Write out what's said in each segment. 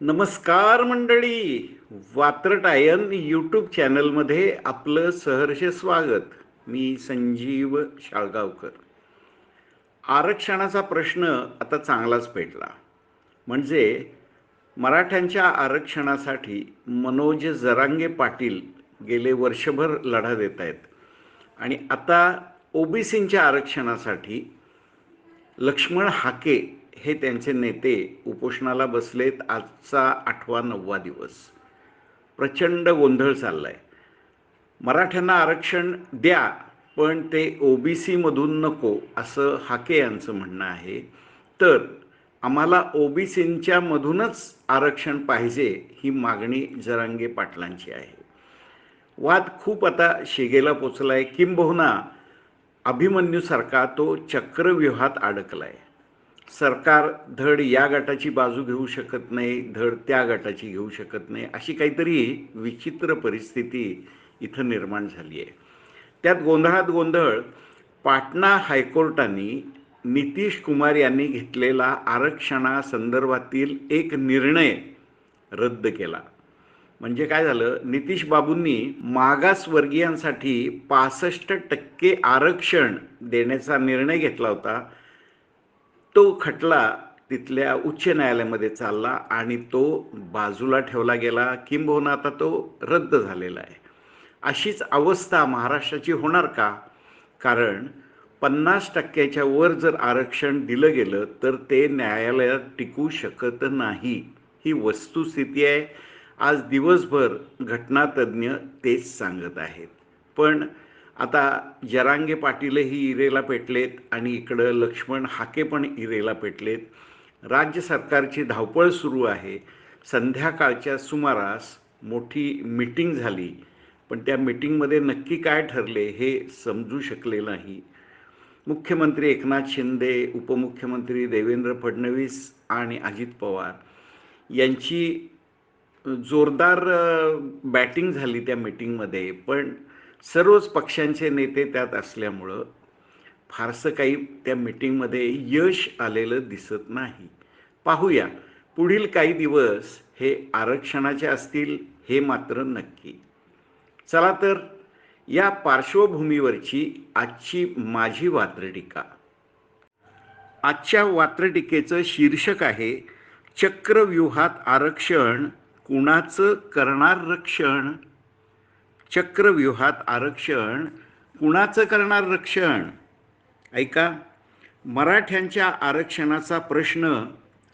नमस्कार मंडळी. वात्रटायन यूट्यूब चॅनलमध्ये आपलं सहर्ष स्वागत. मी संजीव शाळगावकर. आरक्षणाचा प्रश्न आता चांगलाच पेटला. म्हणजे मराठ्यांच्या आरक्षणासाठी मनोज जरांगे पाटील गेले वर्षभर लढा देत आहेत. आणि आता ओबीसींच्या आरक्षणासाठी लक्ष्मण हाके हे त्यांचे नेते उपोषणाला बसलेत आजचा आठवा नववा दिवस. प्रचंड गोंधळ चालला आहे मराठ्यांना आरक्षण द्या पण ते ओबीसीमधून नको असं हाके यांचं म्हणणं आहे. तर आम्हाला ओबीसींच्या मधूनच आरक्षण पाहिजे ही मागणी जरांगे पाटलांची आहे. वाद खूप आता शिगेला आहे किंबहुना अभिमन्यूसारखा तो चक्रव्यूहात अडकला आहे सरकार धड या गटाची बाजू घेऊ शकत नाही धड त्या गटाची घेऊ शकत नाही अशी काहीतरी विचित्र परिस्थिती इथं निर्माण झाली आहे. त्यात गोंधळात गोंधळ पाटणा हायकोर्टाने नितीश कुमार यांनी घेतलेला आरक्षणासंदर्भातील एक निर्णय रद्द केला. म्हणजे काय झालं? नितीश बाबूंनी मागासवर्गीयांसाठी पासष्ट टक्के आरक्षण देण्याचा निर्णय घेतला होता. तो खटला तिथल्या उच्च न्यायालयामध्ये चालला आणि तो बाजूला ठेवला गेला. किंबहुना आता तो रद्द झालेला आहे. अशीच अवस्था महाराष्ट्राची होणार का? कारण पन्नास टक्क्याच्या वर जर आरक्षण दिलं गेलं तर ते न्यायालयात टिकू शकत नाही. ही वस्तुस्थिती आहे. आज दिवसभर घटनातज्ञ तेच सांगत आहेत. पण आता जरांगे पाटीलही इरेला पेटलेत आणि इकडं लक्ष्मण हाके पण इरेला पेटलेत. राज्य सरकारची धावपळ सुरू आहे. संध्याकाळच्या सुमारास मोठी मीटिंग झाली. पण त्या मिटिंगमध्ये नक्की काय ठरले हे समजू शकले नाही. मुख्यमंत्री एकनाथ शिंदे उपमुख्यमंत्री देवेंद्र फडणवीस आणि अजित पवार यांची जोरदार बॅटिंग झाली त्या मिटिंगमध्ये. पण सर्वच पक्षांचे नेते त्यात असल्यामुळं फारसं काही त्या मिटिंगमध्ये यश आलेलं दिसत नाही. पाहूया पुढील काही दिवस हे आरक्षणाचे असतील हे मात्र नक्की. चला तर या पार्श्वभूमीवरची आजची माझी वात्रटिका. आजच्या वात्रटिकेचं शीर्षक आहे चक्रव्यूहात आरक्षण कुणाचं करणार रक्षण? चक्रव्यूहात आरक्षण कुणाचं करणार रक्षण? ऐका मराठ्यांच्या आरक्षणाचा प्रश्न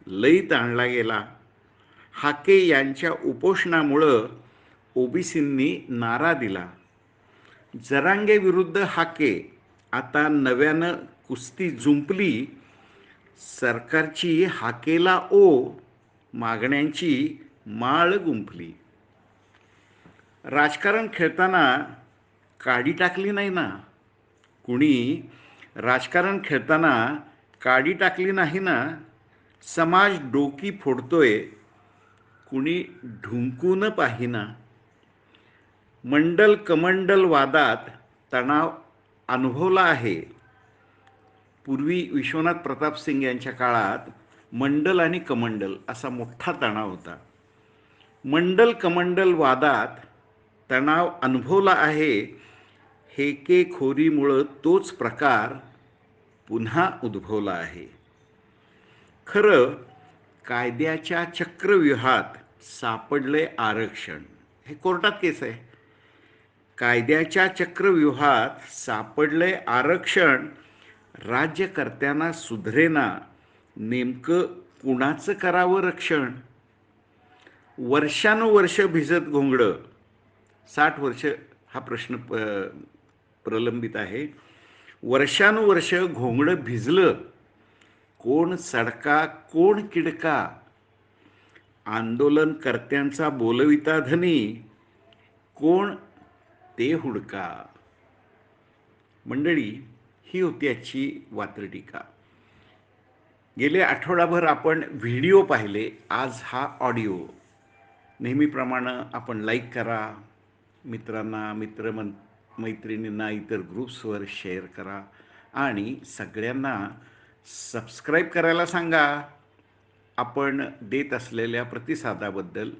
लईत आणला गेला. हाके यांच्या उपोषणामुळं ओबीसींनी नारा दिला. जरांगे विरुद्ध हाके आता नव्यानं कुस्ती जुंपली. सरकारची हाकेला ओ मागण्यांची माळ गुंफली. राजकारण खेळताना काडी टाकली नाही ना. कुणी राजकारण खेळताना काडी टाकली नाही ना. समाज डोकी फोडतोय. कुणी ढुंकून पाहिना. मंडल कमंडल वादात तणाव अनुभवला आहे. पूर्वी विश्वनाथ प्रताप सिंग यांच्या काळात मंडल आणि कमंडल असा मोठा तणाव होता. मंडल कमंडल वादात तणाव अनुभवला आहे हेकेखोरीमुळं तोच प्रकार पुन्हा उद्भवला आहे. खरं कायद्याच्या चक्रव्यूहात सापडले आरक्षण. हे कोर्टात केस आहे. कायद्याच्या चक्रव्यूहात सापडले आरक्षण राज्यकर्त्यांना सुधरेना नेमकं कुणाचं करावं रक्षण? वर्षानुवर्ष भिजत घोंगडं साठ वर्ष हा प्रश्न प प्रलंबित आहे. वर्षानुवर्ष घोंगडं भिजलं कोण सडका कोण किडका? आंदोलनकर्त्यांचा बोलविता धनी कोण ते हुडका? मंडळी ही होती आजची वात्रटीका. गेले आठवडाभर आपण व्हिडिओ पाहिले आज हा ऑडिओ. नेहमीप्रमाणे आपण लाईक करा मित्रांना मित्रमन मैत्रिणींना इतर ग्रुप्सवर शेअर करा आणि सगळ्यांना सबस्क्राईब करायला सांगा. आपण देत असलेल्या प्रतिसादाबद्दल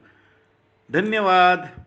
धन्यवाद.